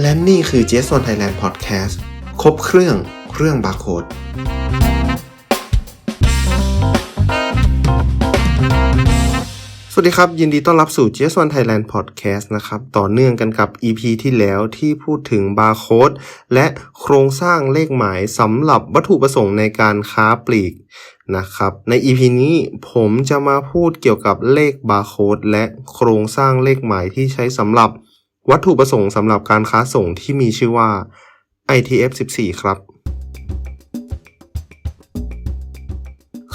และนี่คือ j s o n Thailand Podcast ครบเครื่องเรื่องบาร์โค้ดสวัสดีครับ ยินดีต้อนรับสู่ j s o n Thailand Podcast นะครับ ต่อเนื่องกันกับ EP ที่แล้วที่พูดถึงบาร์โค้ดและโครงสร้างเลขหมายสำหรับวัตถุประสงค์ในการค้าปลีกนะครับ ใน EP นี้ผมจะมาพูดเกี่ยวกับเลขบาร์โค้ดและโครงสร้างเลขหมายที่ใช้สำหรับ วัตถุประสงค์สำหรับการค้าส่งที่มีชื่อว่า ITF 14 ครับ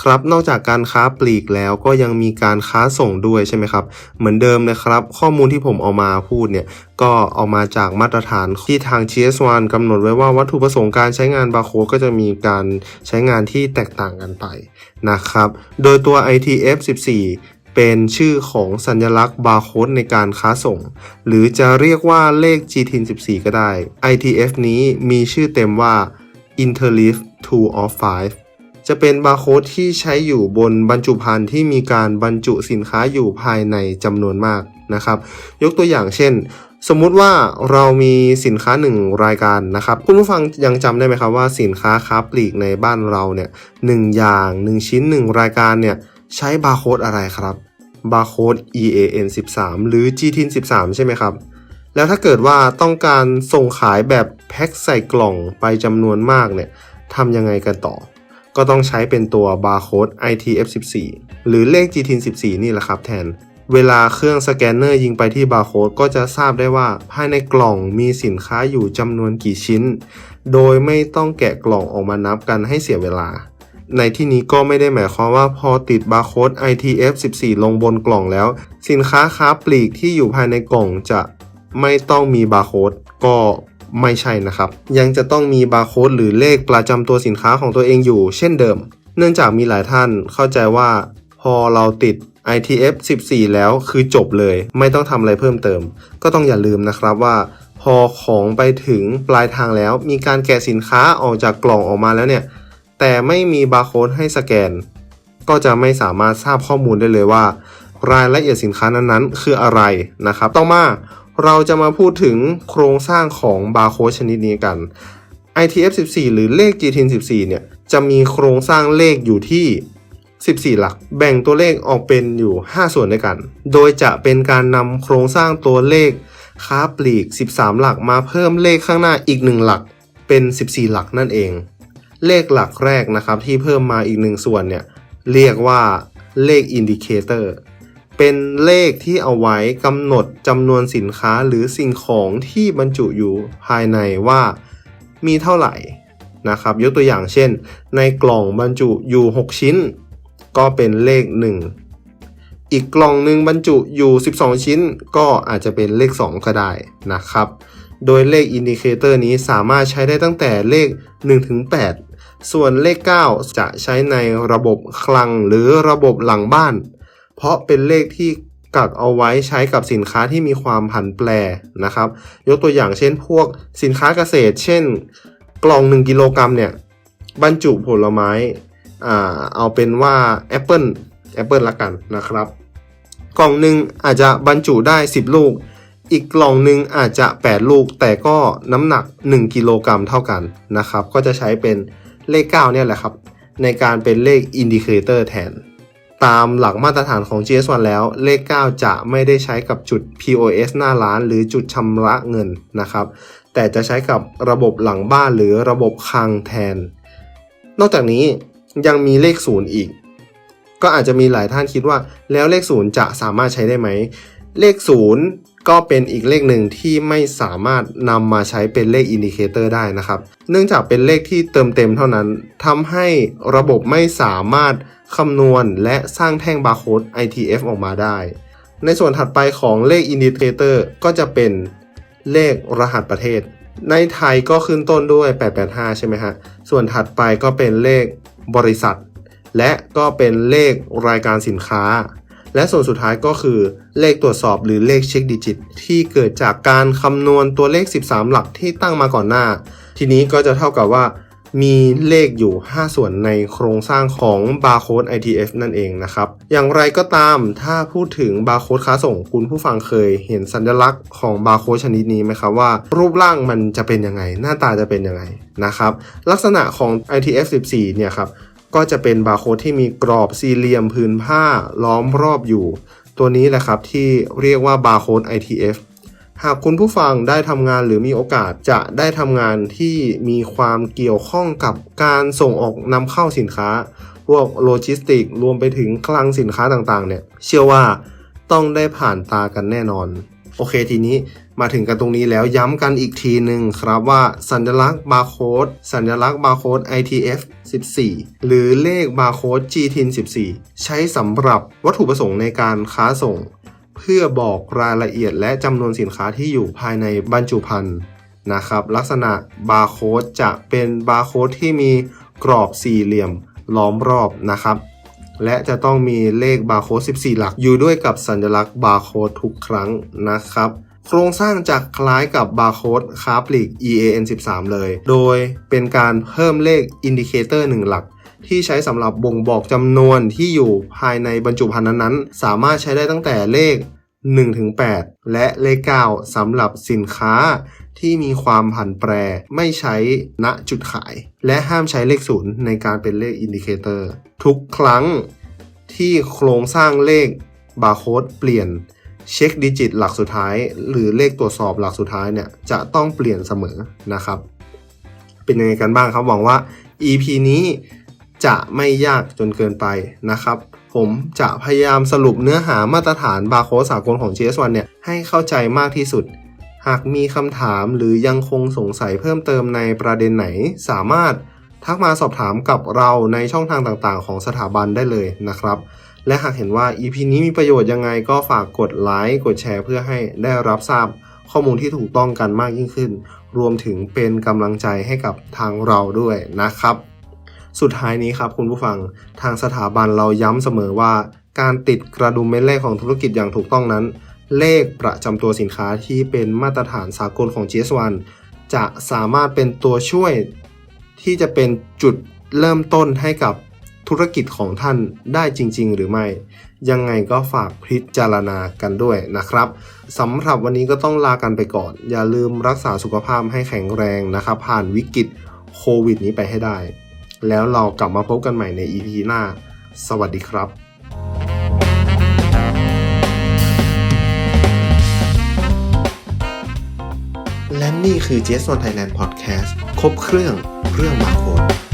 ครับนอกจากการค้าปลีกแล้วก็ยังมีการค้าส่งด้วยใช่ไหมครับ เหมือนเดิมนะครับ ข้อมูลที่ผมเอามาพูดเนี่ย ก็เอามาจากมาตรฐานที่ทาง GS1 กำหนดไว้ว่าวัตถุประสงค์การใช้งานบาร์โค้ดก็จะมีการใช้งานที่แตกต่างกันไปนะครับ โดยตัว ITF 14 เป็นชื่อของสัญลักษณ์บาร์โค้ดในการค้าส่ง หรือจะเรียกว่าเลข GTIN 14 ก็ได้ ITF นี้มีชื่อเต็มว่า Interleaf 2 of 5 จะเป็นบาร์โค้ดที่ใช้อยู่บนบรรจุภัณฑ์ที่มีการบรรจุสินค้าอยู่ภายในจำนวนมากนะครับ ยกตัวอย่างเช่น สมมุติว่าเรามีสินค้าหนึ่งรายการนะครับ คุณผู้ฟังยังจำได้ไหมครับว่าสินค้าค้าปลีกในบ้านเราเนี่ยหนึ่งอย่างหนึ่งชิ้นหนึ่งรายการเนี่ย ใช้บาร์โค้ดอะไรครับบาร์โค้ด EAN 13 หรือ GTIN 13 ใช่ไหมครับ แล้วถ้าเกิดว่าต้องการส่งขายแบบแพ็คใส่กล่องไปจำนวนมากเนี่ยทำยังไงกันต่อ ก็ต้องใช้เป็นตัวบาร์โค้ด ITF14 หรือเลข GTIN14 นี่แหละครับแทน เวลาเครื่องสแกนเนอร์ยิงไปที่บาร์โค้ดก็จะทราบได้ว่าภายในกล่องมีสินค้าอยู่จำนวนกี่ชิ้น โดยไม่ต้องแกะกล่องออกมานับกันให้เสียเวลา ในที่นี้ก็ไม่ได้หมายความว่าพอติดบาร์โค้ด ITF14 ลงบนกล่องแล้ว สินค้าค้าปลีกที่อยู่ภายในกล่องจะไม่ต้องมีบาร์โค้ดก็ไม่ใช่นะครับ ยังจะต้องมีบาร์โค้ดหรือเลขประจำตัวสินค้าของตัวเองอยู่เช่นเดิม เนื่องจากมีหลายท่านเข้าใจว่าพอเราติด ITF 14 แล้วคือจบเลย ไม่ต้องทำอะไรเพิ่มเติม ก็ต้องอย่าลืมนะครับว่า พอของไปถึงปลายทางแล้ว มีการแกะสินค้าออกจากกล่องออกมาแล้วเนี่ย แต่ไม่มีบาร์โค้ดให้สแกน ก็จะไม่สามารถทราบข้อมูลได้เลยว่า รายละเอียดสินค้านั้นๆ คืออะไรนะครับ ต่อมาเราจะมาพูดถึงโครงสร้างของบาร์โค้ดชนิดนี้กัน ITF 14 หรือเลข GTIN 14 เนี่ย จะมีโครงสร้างเลขอยู่ที่ 14 หลัก แบ่งตัวเลขออกเป็นอยู่ 5 ส่วนด้วยกัน โดยจะเป็นการนำโครงสร้างตัวเลขค้าปลีก 13 หลักมาเพิ่มเลขข้างหน้าอีก 1 หลักเป็น 14 หลักนั่นเอง เลขหลักแรกนะครับที่เพิ่มมาอีก1ส่วนเนี่ยเรียกว่าเลขอินดิเคเตอร์เป็นเลขที่เอาไว้กำหนดจำนวนสินค้าหรือสิ่งของที่บรรจุอยู่ภายในว่ามีเท่าไหร่นะครับ ยกตัวอย่างเช่น ในกล่องบรรจุอยู่ 6 ชิ้น ก็เป็นเลข 1 อีกกล่องหนึ่งบรรจุอยู่ 12 ชิ้น ก็อาจจะเป็นเลข 2 ก็ได้นะครับ โดยเลขอินดิเคเตอร์นี้สามารถใช้ได้ตั้งแต่เลข 1-8 ส่วนเลข 9 จะใช้ในระบบคลังหรือระบบหลังบ้าน เพราะเป็นเลขที่กักเอาไว้ใช้กับสินค้าที่มีความผันแปรนะครับ ยกตัวอย่างเช่นพวกสินค้าเกษตร เช่น กล่อง 1 กิโลกรัมเนี่ยบรรจุผลไม้อ่าเอาเป็นว่าแอปเปิลแอปเปิลละกันนะครับ กล่องหนึ่งอาจจะบรรจุได้ 10 ลูก อีกกล่องหนึ่งอาจจะ 8 ลูก แต่ก็น้ำหนัก 1 กิโลกรัมเท่ากันนะครับ ก็จะใช้เป็น เลข 9 เนี่ยแหละครับ ในการเป็นเลขอินดิเคเตอร์แทน ตามหลักมาตรฐานของ GS1 แล้วเลข 9 จะไม่ได้ใช้กับจุด POS หน้าร้าน หรือจุดชำระเงินนะครับ แต่จะใช้กับระบบหลังบ้านหรือระบบคลังแทน นอกจากนี้ยังมีเลขศูนย์อีก ก็อาจจะมีหลายท่านคิดว่าแล้วเลขศูนย์จะสามารถใช้ได้ไหม เลขศูนย์ ก็เป็นอีกเลขหนึ่งที่ไม่สามารถนำมาใช้เป็นเลขอินดิเคเตอร์ได้นะครับ เนื่องจากเป็นเลขที่เติมเต็มเท่านั้นทำให้ระบบไม่สามารถคำนวณและสร้างแท่งบาร์โค้ด ITF ออกมาได้ ในส่วนถัดไปของเลขอินดิเคเตอร์ก็จะเป็นเลขรหัสประเทศ ในไทยก็ขึ้นต้นด้วย 885 ใช่ไหมฮะ ส่วนถัดไปก็เป็นเลขบริษัท และก็เป็นเลขรายการสินค้า และส่วนสุดท้ายก็คือเลขตรวจสอบหรือเลขเช็คดิจิต ที่เกิดจากการคำนวณตัวเลข 13 หลักที่ตั้งมาก่อนหน้า ทีนี้ก็จะเท่ากับว่า มีเลขอยู่ 5 ส่วนในโครงสร้างของ Barcode ITF นั่นเองนะครับ อย่างไรก็ตามถ้าพูดถึง Barcode ค้าส่งคุณผู้ฟังเคยเห็นสัญลักษณ์ของ Barcode ชนิดนี้ไหมครับว่า รูปร่างมันจะเป็นยังไง หน้าตาจะเป็นยังไงนะครับลักษณะของ ITF 14เนี่ยครับ ก็จะเป็นบาร์โค้ดที่มีกรอบสี่เหลี่ยมผืนผ้าล้อมรอบอยู่ ตัวนี้แหละครับที่เรียกว่าบาร์โค้ด ITF หากคุณผู้ฟังได้ทำงานหรือมีโอกาสจะได้ทำงานที่มีความเกี่ยวข้องกับการส่งออกนำเข้าสินค้า พวกโลจิสติกรวมไปถึงคลังสินค้าต่างๆเนี่ย เชื่อว่าต้องได้ผ่านตากันแน่นอน โอเคทีนี้ มาถึงกันตรงนี้แล้วย้ำกันอีกทีหนึ่งครับว่าสัญลักษณ์บาร์โค้ดสัญลักษณ์บาร์โค้ด ITF 14 หรือเลขบาร์โค้ด GTIN 14 ใช้สำหรับวัตถุประสงค์ในการค้าส่ง เพื่อบอกรายละเอียดและจำนวนสินค้าที่อยู่ภายในบรรจุภัณฑ์นะครับลักษณะบาร์โค้ดจะเป็นบาร์โค้ดที่มีกรอบสี่เหลี่ยมล้อมรอบนะครับ และจะต้องมีเลขบาร์โค้ด14 หลักอยู่ด้วยกับสัญลักษณ์บาร์โค้ดทุกครั้งนะครับ โครงสร้างจะคล้ายกับบาร์โค้ดคาร์ปลิก EAN 13 เลย โดยเป็นการเพิ่มเลขอินดิเคเตอร์1หลัก ที่ใช้สำหรับบ่งบอกจำนวนที่อยู่ภายในบรรจุภัณฑ์นั้นๆ สามารถใช้ได้ตั้งแต่เลข 1-8 และเลข 9สำหรับสินค้าที่มีความผันแปรไม่ใช้ณจุดขาย และห้ามใช้เลข0ในการเป็นเลขอินดิเคเตอร์ ทุกครั้งที่โครงสร้างเลขบาร์โค้ดเปลี่ยน เช็คดิจิตหลักสุดท้าย หรือเลขตรวจสอบหลักสุดท้ายเนี่ยจะต้องเปลี่ยนเสมอนะครับ เป็นยังไงกันบ้างครับหวังว่า EP นี้จะไม่ยากจนเกินไปนะครับ ผมจะพยายามสรุปเนื้อหามาตรฐานบาร์โค้ดสากลของ GS1 เนี่ยให้เข้าใจมากที่สุด หากมีคำถามหรือยังคงสงสัยเพิ่มเติมในประเด็นไหน สามารถทักมาสอบถามกับเราในช่องทางต่างๆ ของสถาบันได้เลยนะครับ และหากเห็นว่า EP นี้มีประโยชน์ยังไงก็ฝากกดไลค์กดแชร์เพื่อให้ได้รับทราบข้อมูลที่ถูกต้องกันมากยิ่งขึ้น รวมถึงเป็นกำลังใจให้กับทางเราด้วยนะครับ สุดท้ายนี้ครับคุณผู้ฟังทางสถาบันเราย้ำเสมอว่า การติดกระดุมเม็ดเลขของธุรกิจอย่างถูกต้องนั้น เลขประจำตัวสินค้าที่เป็นมาตรฐานสากลของ GS1 จะสามารถเป็นตัวช่วยที่จะเป็นจุดเริ่มต้นให้กับ ธุรกิจของท่านได้จริง ๆ หรือไม่ ยังไงก็ฝากพิจารณากันด้วยนะครับสำหรับวันนี้ก็ต้องลากันไปก่อน อย่าลืมรักษาสุขภาพให้แข็งแรงนะครับ ผ่านวิกฤตโควิดนี้ไปให้ได้ แล้วเรากลับมาพบกันใหม่ใน EP หน้า สวัสดีครับและนี่คือ j s o n Thailand Podcast ครบเครื่อง เรื่องบาโค้ด